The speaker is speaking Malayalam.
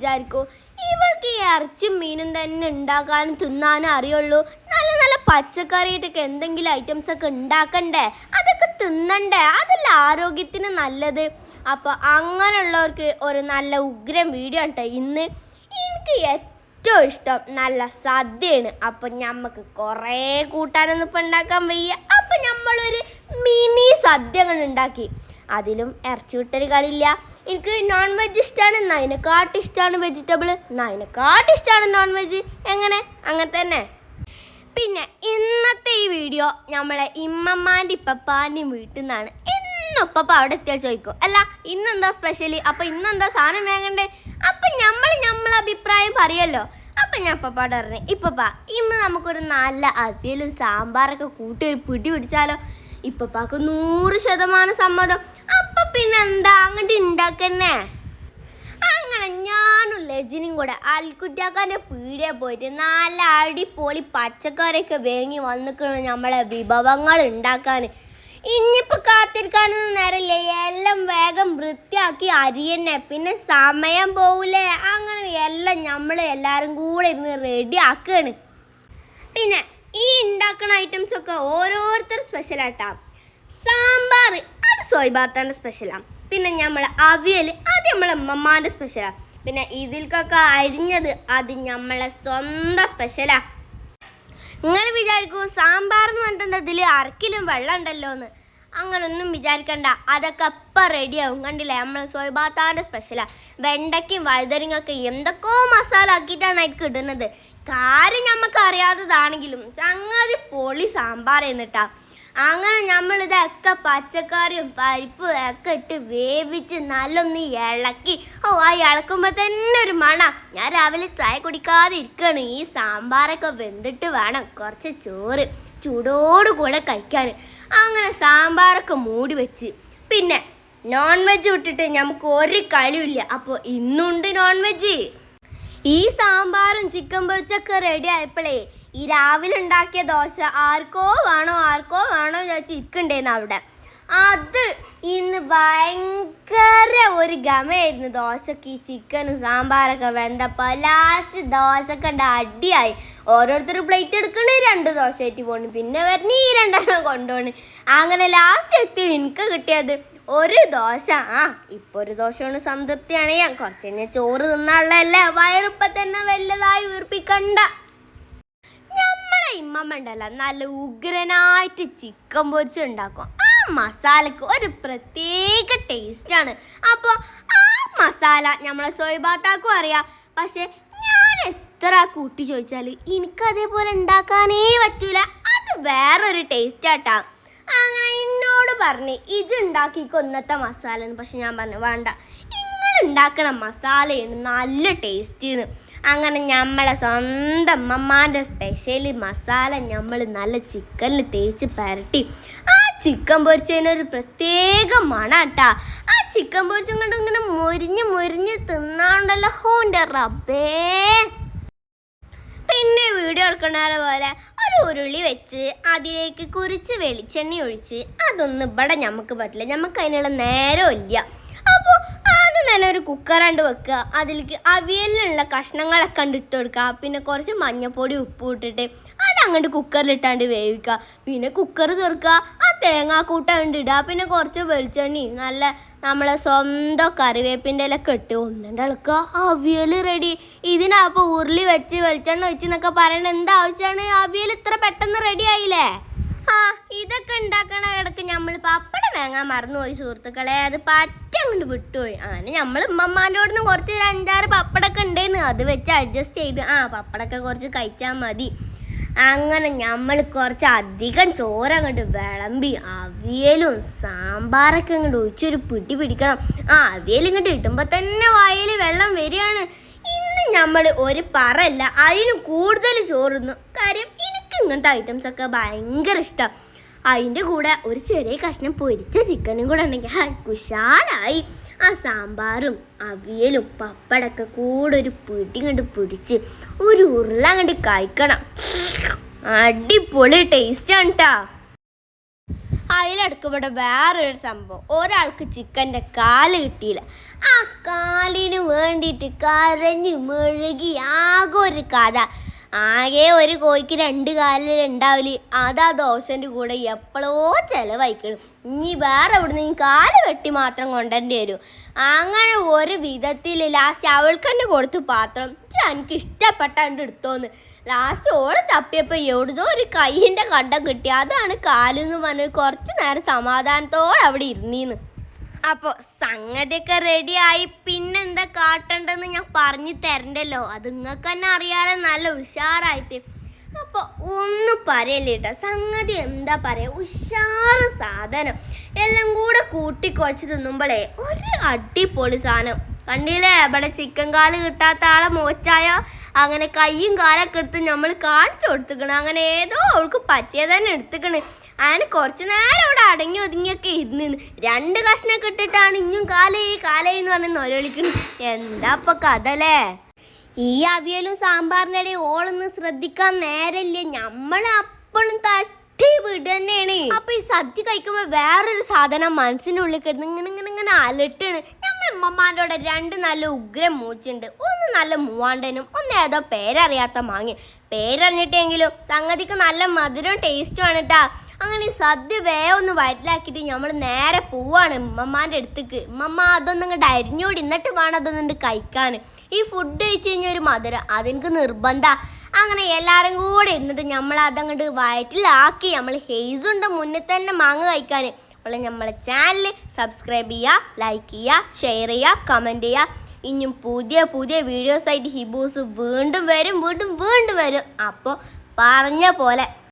വിചാരിക്കൂ. ഇവൾക്ക് ഈ ഇറച്ചും മീനും തന്നെ ഉണ്ടാക്കാനും തിന്നാനും അറിയുള്ളൂ. നല്ല നല്ല പച്ചക്കറിയിട്ടൊക്കെ എന്തെങ്കിലും ഐറ്റംസ് ഒക്കെ ഉണ്ടാക്കണ്ടേ? അതൊക്കെ തിന്നണ്ടേ? അതല്ല ആരോഗ്യത്തിന് നല്ലത്. അപ്പോൾ അങ്ങനെയുള്ളവർക്ക് ഒരു നല്ല ഉഗ്രം വീഡിയോ ഉണ്ട് ഇന്ന്. എനിക്ക് ഏറ്റവും ഇഷ്ടം നല്ല സദ്യയാണ്. അപ്പം നമുക്ക് കുറേ കൂട്ടാനൊന്നും ഇപ്പം ഉണ്ടാക്കാൻ വയ്യ. അപ്പം നമ്മളൊരു മിനി സദ്യ ഉണ്ടാക്കി. അതിലും ഇറച്ചി വിട്ടൊരു കളിയില്ല. എനിക്ക് നോൺ വെജ് ഇഷ്ടമാണ് എന്നാൽ ഇഷ്ടമാണ് വെജിറ്റബിൾ എന്നാൽ ഇഷ്ടമാണ് നോൺ വെജ് എങ്ങനെ? അങ്ങനെ തന്നെ. പിന്നെ ഇന്നത്തെ ഈ വീഡിയോ നമ്മളെ ഇമ്മമ്മാന്റെ ഇപ്പപ്പാന്റെയും വീട്ടിൽ നിന്നാണ്. ഇന്നൊപ്പം അവിടെ എത്തിയാൽ ചോദിക്കും. അല്ല ഇന്നെന്താ സ്പെഷ്യലി അപ്പം ഇന്നെന്താ സാധനം വേങ്ങണ്ടേ? അപ്പം നമ്മൾ നമ്മളെ അഭിപ്രായം പറയല്ലോ. അപ്പം ഞാൻ ഇപ്പപ്പാട് പറഞ്ഞു ഇപ്പപ്പ ഇന്ന് നമുക്കൊരു നല്ല അവിയലും സാമ്പാറൊക്കെ കൂട്ടി ഒരു പിടി പിടിച്ചാലോ? ഇപ്പപ്പാക്ക് നൂറ് ശതമാനം സമ്മതം. അപ്പൊ പിന്നെ എന്താ അങ്ങോട്ട് ഉണ്ടാക്കന്നെ അങ്ങനെ ഞാനും ലജിനും കൂടെ അൽക്കുറ്റാക്കാന്റെ പീടിയെ പോയിട്ട് നല്ല അടിപൊളി പച്ചക്കറിയൊക്കെ വേങ്ങി വന്നിക്കണം നമ്മളെ വിഭവങ്ങൾ ഉണ്ടാക്കാൻ ഇനിയിപ്പോൾ കാത്തിരിക്കാനൊന്നും നേരമില്ല എല്ലാം വേഗം വൃത്തിയാക്കി അരിയന്നെ. പിന്നെ സമയം പോവില്ലേ അങ്ങനെ എല്ലാം നമ്മൾ എല്ലാവരും കൂടെ ഇരുന്ന് റെഡി ആക്കുകയാണ് പിന്നെ ഈ ഉണ്ടാക്കുന്ന ഐറ്റംസ് ഒക്കെ ഓരോരുത്തർ സ്പെഷ്യലാട്ടാ സാമ്പാർ അത് സോയ്ബാത്താന്റെ സ്പെഷ്യലാണ് പിന്നെ നമ്മൾ അവിയൽ അത് നമ്മളെ അമ്മമാന്റെ സ്പെഷ്യലാണ് പിന്നെ ഇതിൽക്കൊക്കെ അരിഞ്ഞത് അത് നമ്മളെ സ്വന്തം സ്പെഷ്യലാ നിങ്ങൾ വിചാരിക്കൂ സാമ്പാർ എന്ന് പറഞ്ഞിട്ടുണ്ട് ഇതിൽ അരക്കിലും വെള്ളം ഉണ്ടല്ലോ എന്ന്. അങ്ങനൊന്നും വിചാരിക്കണ്ട. അതൊക്കെ അപ്പം റെഡിയാവും കണ്ടില്ലേ? നമ്മൾ സോയ്ബാത്താന്റെ സ്പെഷ്യലാണ് വെണ്ടയ്ക്കും വഴുതനങ്ങൊക്കെ എന്തൊക്കെയോ മസാല ആക്കിയിട്ടാണ് അതിക്ക് ഇടുന്നത്. കാര്യം നമുക്ക് അറിയാത്തതാണെങ്കിലും സംഗതി പൊളി സാമ്പാർ എന്നിട്ടാ. അങ്ങനെ നമ്മളിതൊക്കെ പച്ചക്കറിയും പരിപ്പും ഒക്കെ ഇട്ട് വേവിച്ച് നല്ലൊന്ന് ഇളക്കി. ഓ ആ ഇളക്കുമ്പോൾ തന്നെ ഒരു മണ. ഞാൻ രാവിലെ ചായ കുടിക്കാതെ ഇരിക്കുകയാണ് ഈ സാമ്പാറൊക്കെ വെന്തിട്ട് വേണം കുറച്ച് ചോറ്. ചൂടോട് കൂടെ കഴിക്കാൻ അങ്ങനെ സാമ്പാറൊക്കെ മൂടി വെച്ച്. പിന്നെ നോൺ വെജ് വിട്ടിട്ട് നമുക്ക് ഒരു കളിയില്ല അപ്പോൾ ഇന്നുണ്ട് നോൺ വെജ് ഈ സാമ്പാറും ചിക്കൻ പൊരിച്ചൊക്കെ റെഡി ആയപ്പോഴേ ഈ രാവിലെ ഉണ്ടാക്കിയ ദോശ ആർക്കോ വേണോ ആർക്കോ വേണോ ചോദിച്ച് ഇരിക്കണ്ടേന്ന് അവിടെ. അത് ഇന്ന് ഭയങ്കര ഒരു ഗമയായിരുന്നു ദോശക്ക് ഈ ചിക്കനും സാമ്പാറൊക്കെ വെന്തപ്പോൾ ലാസ്റ്റ് ദോശക്ക് ഉണ്ട് അടിയായി. ഓരോരുത്തർ പ്ലേറ്റ് എടുക്കണേ രണ്ട് ദോശ ആയിട്ട് പോണു. പിന്നെ വരണേ ഈ രണ്ടെണ്ണം കൊണ്ടുപോണ്. അങ്ങനെ ലാസ്റ്റ് എത്തി എനിക്ക് കിട്ടിയത് ഒരു ദോശ. ആ ഇപ്പൊ ഒരു ദോശ സംതൃപ്തിയാണ് ഞാൻ. കുറച്ച് കഴിഞ്ഞാൽ ചോറ് തിന്നാളല്ലേ വയറിപ്പ തന്നെ വലുതായി ഉയർപ്പിക്കണ്ട നമ്മളെ ഇമ്മമ്മ ഉണ്ടല്ലോ നല്ല ഉഗ്രനായിട്ട് ചിക്കൻ പൊരിച്ചുണ്ടാക്കും ആ മസാലക്ക് ഒരു പ്രത്യേക ടേസ്റ്റ് ആണ്. അപ്പോൾ ആ മസാല നമ്മളെ സോയ്ബാത്താക്കും അറിയാം. പക്ഷെ ഞാൻ എത്ര കൂട്ടി ചോദിച്ചാൽ എനിക്കതേപോലെ ഉണ്ടാക്കാനേ പറ്റൂല. അത് വേറൊരു ടേസ്റ്റ് ആട്ടാ. അങ്ങനെ എന്നോട് പറഞ്ഞ് ഇത് ഉണ്ടാക്കിക്കോ ഇന്നത്തെ മസാല എന്ന്. പക്ഷെ ഞാൻ പറഞ്ഞു വേണ്ട. നിങ്ങൾ ഉണ്ടാക്കണ മസാലയാണ് നല്ല ടേസ്റ്റ് അങ്ങനെ നമ്മളെ സ്വന്തം അമ്മമാന്റെ സ്പെഷ്യൽ മസാല നമ്മൾ നല്ല ചിക്കനിൽ തേച്ച് പരട്ടി. ആ ചിക്കൻ പൊരിച്ചതിനൊരു പ്രത്യേക മണാട്ടാ. ആ ചിക്കൻ പൊരിച്ചും കൊണ്ട് ഇങ്ങനെ മുരിഞ്ഞ് മുരിഞ്ഞ് തിന്നാണ്ടല്ലോ. ഹോന്റെ റബ്ബേ. പിന്നെ വീഡിയോ എടുക്കണ പോലെ ഒരു ഉരുളി വെച്ച് അതിലേക്ക് കുറിച്ച് വെളിച്ചെണ്ണ ഒഴിച്ച് അതൊന്നും ഇവിടെ നമുക്ക് പറ്റില്ല. നമുക്ക് അതിനുള്ള നേരം ഇല്ല. അപ്പോൾ ആദ്യം തന്നെ ഒരു കുക്കറാണ്ട് വെക്കുക. അതിലേക്ക് അവിയലിനുള്ള കഷ്ണങ്ങളൊക്കെ കണ്ട് ഇട്ട് കൊടുക്കുക. പിന്നെ കുറച്ച് മഞ്ഞപ്പൊടി ഉപ്പ് ഇട്ടിട്ട് അത് അങ്ങോട്ട് കുക്കറിലിട്ടാണ്ട് വേവിക്കുക. പിന്നെ കുക്കർ തുറക്കുക ആ തേങ്ങാക്കൂട്ട കണ്ട് ഇടുക പിന്നെ കുറച്ച് വെളിച്ചെണ്ണയും നല്ല നമ്മളെ സ്വന്തം കറിവേപ്പിന്റെ ഇലൊക്കെ ഇട്ട് ഒന്നിന്റെ ഇളക്കുക അവിയൽ റെഡി ഇതിനപ്പോൾ ഉരുളി വെച്ച് വെളിച്ചെണ്ണ വെച്ച് എന്നൊക്കെ പറയണ എന്താ ആവശ്യമാണ് അവിയൽ ഇത്ര പെട്ടെന്ന് റെഡി ആയില്ലേ? ആ ഇതൊക്കെ ഉണ്ടാക്കണ ഇടയ്ക്ക് നമ്മൾ പപ്പടം വാങ്ങാൻ മറന്നുപോയി സുഹൃത്തുക്കളെ. അത് പറ്റ അങ്ങോട്ട് വിട്ടുപോയി. അങ്ങനെ നമ്മൾ ഉമ്മമ്മാന്റെ നിന്ന് കുറച്ച് ഒരു അഞ്ചാറ് പപ്പടമൊക്കെ ഉണ്ടായിരുന്നു അത് വെച്ച് അഡ്ജസ്റ്റ് ചെയ്ത് ആ പപ്പടമൊക്കെ കുറച്ച് കഴിച്ചാൽ മതി. അങ്ങനെ നമ്മൾ കുറച്ച് അധികം ചോറ് അങ്ങോട്ട് വിളമ്പി അവിയലും സാമ്പാറൊക്കെ അങ്ങോട്ട് ഒഴിച്ചൊരു പിടി പിടിക്കണം. ആ അവിയൽ ഇങ്ങോട്ട് ഇട്ടുമ്പോൾ തന്നെ വായിൽ വെള്ളം വരികയാണ്. ഇന്ന് നമ്മൾ ഒരു പറല്ല അതിന് കൂടുതൽ ചോറുന്നു കാര്യം എനിക്ക് ഇങ്ങനത്തെ ഐറ്റംസൊക്കെ ഭയങ്കര ഇഷ്ടം. അതിന്റെ കൂടെ ഒരു ചെറിയ കഷ്ണം പൊരിച്ച ചിക്കനും കൂടെ ഉണ്ടെങ്കിൽ ഹായ് കുശാലായി. ആ സാമ്പാറും അവിയലും പപ്പടൊക്കെ കൂടെ ഒരു പിടി കണ്ട് പിടിച്ച് ഒരു ഉരുള കണ്ട് കഴിക്കണം. അടിപൊളി ടേസ്റ്റാണ് കേട്ടോ അതിലടക്ക് ഇവിടെ വേറൊരു സംഭവം. ഒരാൾക്ക് ചിക്കന്റെ കാൽ കിട്ടിയില്ല. ആ കാലിന് വേണ്ടി വേണ്ടിയിട്ട് കരഞ്ഞ് മുഴുകി ആകെ ഒരു കഥ. ആകെ ഒരു കോഴിക്ക് രണ്ട് കാലിൽ ഉണ്ടാവില്ല അതാ ദോശന്റെ കൂടെ എപ്പോഴോ ചിലവഴിക്കണം. ഇനി വേറെ എവിടുന്ന് ഈ കാൽ വെട്ടി മാത്രം കൊണ്ടേണ്ടി വരും. അങ്ങനെ ഒരു വിധത്തിൽ ലാസ്റ്റ് അവൾക്ക് തന്നെ കൊടുത്ത് പാത്രം. എനിക്ക് ഇഷ്ടപ്പെട്ട എന്റെ എടുത്തോന്ന്. ലാസ്റ്റ് ഓടെ തപ്പിയപ്പോൾ എവിടുന്നോ ഒരു കൈയിന്റെ കണ്ടം കിട്ടി. അതാണ് കാലെന്ന് പറഞ്ഞ് കുറച്ച് നേരം സമാധാനത്തോടെ അവിടെ ഇരുന്നീന്ന്. അപ്പോൾ സംഗതിയൊക്കെ റെഡിയായി പിന്നെന്താ കാട്ടണ്ടെന്ന് ഞാൻ പറഞ്ഞു തരണ്ടല്ലോ. അത് നിങ്ങൾക്ക് തന്നെ അറിയാലോ നല്ല ഉഷാറായിട്ട്. അപ്പോൾ ഒന്നും പറയല്ലേ കേട്ടോ സംഗതി എന്താ പറയുക ഉഷാറ് സാധനം. എല്ലാം കൂടെ കൂട്ടിക്കുഴച്ച് തിന്നുമ്പോഴേ ഒരു അടിപൊളി സാധനം. കണ്ടില്ലേ? ഇവിടെ ചിക്കൻ കാൽ കിട്ടാത്ത ആളെ മോച്ചായ. അങ്ങനെ കൈയും കാലൊക്കെ എടുത്ത് നമ്മൾ കാണിച്ചു കൊടുത്തുക്കണ്. അങ്ങനെ ഏതോ അവൾക്ക് പറ്റിയത് തന്നെ എടുത്തുക്കണ്. അങ്ങനെ കുറച്ച് നേരം അവിടെ അടങ്ങി ഒതുങ്ങിയൊക്കെ ഇരുന്ന് രണ്ട് കഷ്ണമൊക്കെ ഇട്ടിട്ടാണ് ഇഞ്ഞും കാലേ കാലേ എന്ന് പറഞ്ഞ് നൊരളിക്കുന്നു എന്താ ഇപ്പൊ കഥ ഈ അവിയലും സാമ്പാറിന്റെ ഓളൊന്നും ശ്രദ്ധിക്കാൻ നേരമില്ല. നമ്മൾ അപ്പോഴും തട്ടി വിടന്നെയാണ്. അപ്പൊ ഈ സദ്യ കഴിക്കുമ്പോ വേറൊരു സാധനം മനസ്സിന്റെ ഉള്ളിൽ കിടന്ന് ഇങ്ങനെ ഇങ്ങനെ ഇങ്ങനെ അലട്ടാണ്. ഉമ്മമാരുടെ രണ്ട് നല്ല ഉഗ്രം മൂച്ചുണ്ട്. ഒന്ന് നല്ല മൂവാണ്ടനും ഒന്ന് ഏതോ പേരറിയാത്ത മാങ്ങി പേരറിഞ്ഞിട്ടെങ്കിലും സംഗതിക്ക് നല്ല മധുരം ടേസ്റ്റും ആണ് കേട്ടാ അങ്ങനെ സദ്യ ഒന്ന് വയറ്റിലാക്കിയിട്ട് നമ്മൾ നേരെ പോവാണ് ഉമ്മമാന്റെ അടുത്തേക്ക്. ഉമ്മമ്മ അതൊന്നും ഇങ്ങോട്ട് അരിഞ്ഞോടി എന്നിട്ട് വേണം അതൊന്നും കഴിക്കാൻ ഈ ഫുഡ് കഴിച്ച് കഴിഞ്ഞാൽ ഒരു മധുരം. അതെനിക്ക് നിർബന്ധ. അങ്ങനെ എല്ലാവരും കൂടെ ഇരുന്നിട്ട് നമ്മൾ അതങ്ങോട്ട് വയറ്റിലാക്കി. നമ്മൾ ഹെയ്സുണ്ട് മുന്നിൽ തന്നെ മാങ്ങ കഴിക്കാൻ അപ്പോൾ നമ്മളെ ചാനൽ സബ്സ്ക്രൈബ് ചെയ്യുക ലൈക്ക് ചെയ്യുക ഷെയർ ചെയ്യുക കമന്റ് ചെയ്യുക ഇനിയും പുതിയ പുതിയ വീഡിയോസായിട്ട് ഹിബൂസ് വീണ്ടും വരും വീണ്ടും വീണ്ടും വരും. അപ്പോൾ പറഞ്ഞ പോലെ